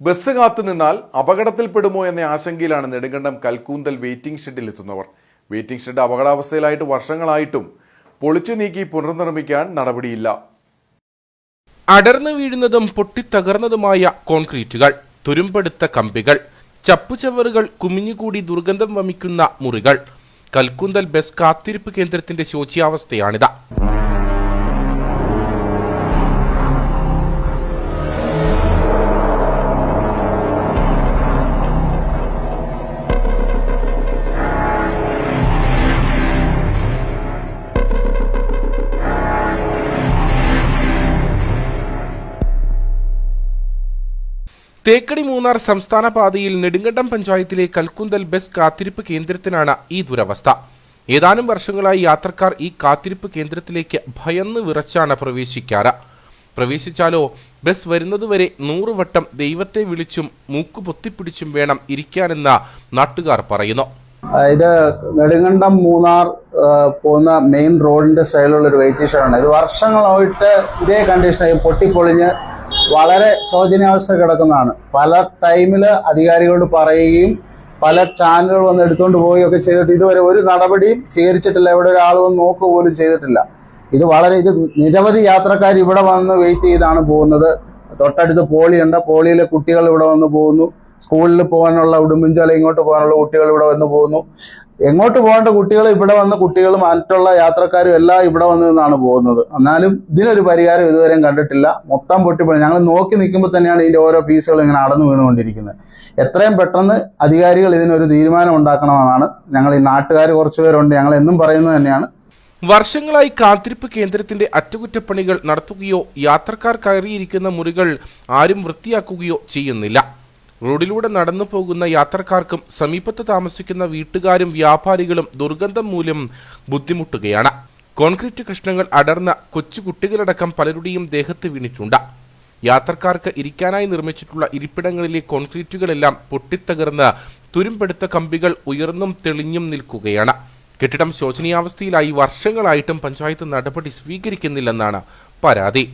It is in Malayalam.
ബസ് കാത്തു നിന്നാൽ അപകടത്തിൽപ്പെടുമോ എന്ന ആശങ്കയിലാണ് നെടുങ്കണ്ടം കൽക്കൂന്തൽ വെയിറ്റിംഗ് ഷെഡിൽ എത്തുന്നവർ. വെയിറ്റിംഗ് ഷെഡ് അപകടാവസ്ഥയിലായിട്ട് വർഷങ്ങളായിട്ടും പൊളിച്ചു നീക്കി പുനർനിർമ്മിക്കാൻ നടപടിയില്ല. അടർന്നു വീഴുന്നതും പൊട്ടിത്തകർന്നതുമായ കോൺക്രീറ്റുകൾ തുരുമ്പെടുത്ത കമ്പികൾ ചപ്പുചവറുകൾ കുമിഞ്ഞുകൂടി ദുർഗന്ധം വമിക്കുന്ന മുറികൾ. കൽക്കുന്തൽ ബസ് കാത്തിരിപ്പ് കേന്ദ്രത്തിന്റെ ശോച്യാവസ്ഥയാണിത്. തേക്കടി മൂന്നാർ സംസ്ഥാന പാതയിൽ നെടുങ്കണ്ടം പഞ്ചായത്തിലെ കൽക്കുന്തൽ ബസ് കാത്തിരിപ്പ് കേന്ദ്രത്തിനാണ് ഈ ദുരവസ്ഥ. ഏതാനും വർഷങ്ങളായി യാത്രക്കാർ ഈ കാത്തിരിപ്പ് കേന്ദ്രത്തിലേക്ക് ഭയന്ന് വിറച്ചാണ് പ്രവേശിക്കാറ്. പ്രവേശിച്ചാലോ ബസ് വരുന്നതുവരെ നൂറുവട്ടം ദൈവത്തെ വിളിച്ചും മൂക്കു പൊത്തിപ്പിടിച്ചും വേണം ഇരിക്കാനെന്ന് നാട്ടുകാർ പറയുന്നു. ഇത് നെടുങ്കണ്ടം മൂന്നാർ പോകുന്ന മെയിൻ റോഡിന്റെ സൈഡിലുള്ള ഒരു വെയിറ്റിംഗ് ഷെഡാണ് ഇത് വർഷങ്ങളായിട്ട് ഇതേ കണ്ടീഷനായി പൊട്ടിപ്പൊളിഞ്ഞ് വളരെ ശോചനീയാവസ്ഥ കിടക്കുന്നതാണ്. പല ടൈമിൽ അധികാരികളോട് പറയുകയും പല ചാനലുകൾ വന്ന് എടുത്തുകൊണ്ട് പോവുകയൊക്കെ ചെയ്തിട്ട് ഇതുവരെ ഒരു നടപടിയും സ്വീകരിച്ചിട്ടില്ല. ഇവിടെ ഒരാൾ വന്ന് നോക്കുക പോലും ചെയ്തിട്ടില്ല. ഇത് വളരെ ഇത് നിരവധി യാത്രക്കാർ ഇവിടെ വന്ന് വെയിറ്റ് ചെയ്താണ് പോകുന്നത്. തൊട്ടടുത്ത് പോളിയുണ്ട്. പോളിയിലെ കുട്ടികൾ ഇവിടെ വന്ന് പോകുന്നു. സ്കൂളിൽ പോകാനുള്ള ഉടുമ്പൻചോല ഇങ്ങോട്ട് പോകാനുള്ള കുട്ടികൾ ഇവിടെ വന്ന് പോകുന്നു. എങ്ങോട്ട് പോകേണ്ട കുട്ടികൾ ഇവിടെ വന്ന കുട്ടികളും മറ്റുള്ള യാത്രക്കാരും എല്ലാം ഇവിടെ വന്ന് നിന്നാണ് പോകുന്നത്. എന്നാലും ഇതിനൊരു പരിഹാരം ഇതുവരെയും കണ്ടിട്ടില്ല. മൊത്തം പൊട്ടിപ്പോയി ഞങ്ങൾ നോക്കി നിൽക്കുമ്പോൾ തന്നെയാണ് ഇതിന്റെ ഓരോ പീസുകൾ ഇങ്ങനെ അടന്നു വീണുകൊണ്ടിരിക്കുന്നത്. എത്രയും പെട്ടെന്ന് അധികാരികൾ ഇതിനൊരു തീരുമാനം ഉണ്ടാക്കണമെന്നാണ് ഞങ്ങൾ ഈ നാട്ടുകാർ കുറച്ച് പേരുണ്ട്. ഞങ്ങൾ എന്നും പറയുന്നത് തന്നെയാണ്. വർഷങ്ങളായി കാത്തിരിപ്പ് കേന്ദ്രത്തിന്റെ അറ്റകുറ്റപ്പണികൾ നടത്തുകയോ യാത്രക്കാർ കയറിയിരിക്കുന്ന മുറികൾ ആരും വൃത്തിയാക്കുകയോ ചെയ്യുന്നില്ല. റോഡിലൂടെ നടന്നു പോകുന്ന യാത്രക്കാർക്കും സമീപത്ത് താമസിക്കുന്ന വീട്ടുകാരും വ്യാപാരികളും ദുർഗന്ധം മൂലം ബുദ്ധിമുട്ടുകയാണ്. കോൺക്രീറ്റ് കഷ്ണങ്ങൾ അടർന്ന കൊച്ചു കൊച്ചുകുട്ടികളടക്കം പലരുടെയും ദേഹത്ത് വീണിട്ടുണ്ട്. യാത്രക്കാർക്ക് ഇരിക്കാനായി നിർമ്മിച്ചിട്ടുള്ള ഇരിപ്പിടങ്ങളിലെ കോൺക്രീറ്റുകളെല്ലാം പൊട്ടിത്തകർന്ന് തുരുമ്പെടുത്ത കമ്പികൾ ഉയർന്നും തെളിഞ്ഞും നിൽക്കുകയാണ്. കെട്ടിടം ശോചനീയാവസ്ഥയിലായി വർഷങ്ങളായിട്ടും പഞ്ചായത്ത് നടപടി സ്വീകരിക്കുന്നില്ലെന്നാണ് പരാതി.